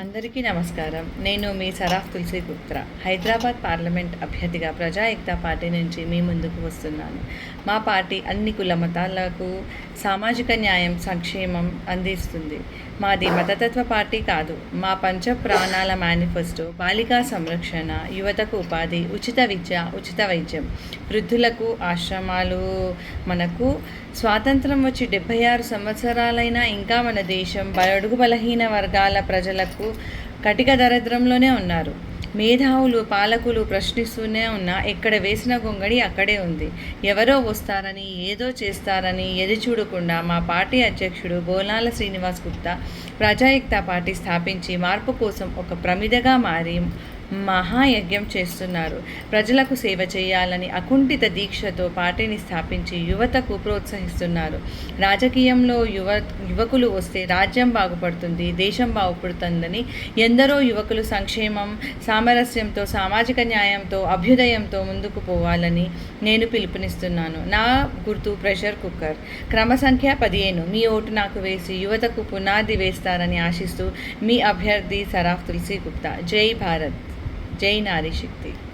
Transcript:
అందరికీ నమస్కారం. నేను మీ సరాఫ్ తులసి గుప్తా. హైదరాబాద్ పార్లమెంట్ అభ్యర్థిగా ప్రజా ప్రజాయుక్త పార్టీ నుంచి మీ ముందుకు వస్తున్నాను. మా పార్టీ అన్ని కుల మతాలకు సామాజిక న్యాయం సంక్షేమం అందిస్తుంది. మాది మతతత్వ పార్టీ కాదు. మా పంచ ప్రాణాల మేనిఫెస్టో బాలికా సంరక్షణ యువతకు ఉపాధి ఉచిత విద్య ఉచిత వైద్యం. వృద్ధులకు ఆశ్రమాలు మనకు స్వాతంత్రం వచ్చి డెబ్భై ఆరు సంవత్సరాలైనా ఇంకా మన దేశం అడుగు బలహీన వర్గాల ప్రజలకు కటిక దరిద్రంలోనే ఉన్నారు. మేధావులు పాలకులు ప్రశ్నిస్తూనే ఉన్నా ఎక్కడ వేసిన గొంగడి అక్కడే ఉంది. ఎవరో వస్తారని ఏదో చేస్తారని ఎది చూడకుండా మా పార్టీ అధ్యక్షుడు బోనాల శ్రీనివాస్ గుప్తా ప్రజాయుక్త పార్టీ స్థాపించి మార్పు కోసం ఒక ప్రమిదగా మారి మహాయజ్ఞం చేస్తున్నారు. ప్రజలకు సేవ చేయాలని అకుంఠిత దీక్షతో పార్టీని స్థాపించి యువతకు ప్రోత్సహిస్తున్నారు. రాజకీయంలో యువ యువకులు వస్తే రాజ్యం బాగుపడుతుంది దేశం బాగుపడుతుందని ఎందరో యువకులు సంక్షేమం సామరస్యంతో సామాజిక న్యాయంతో అభ్యుదయంతో ముందుకు పోవాలని నేను పిలుపునిస్తున్నాను. నా గుర్తు ప్రెషర్ కుక్కర్. క్రమ సంఖ్య పదిహేను. మీ ఓటు నాకు వేసి యువతకు పునాది వేస్తారని ఆశిస్తూ మీ అభ్యర్థి సరాఫ్ తులసి గుప్తా. జై భారత్. जय नारी शक्ति।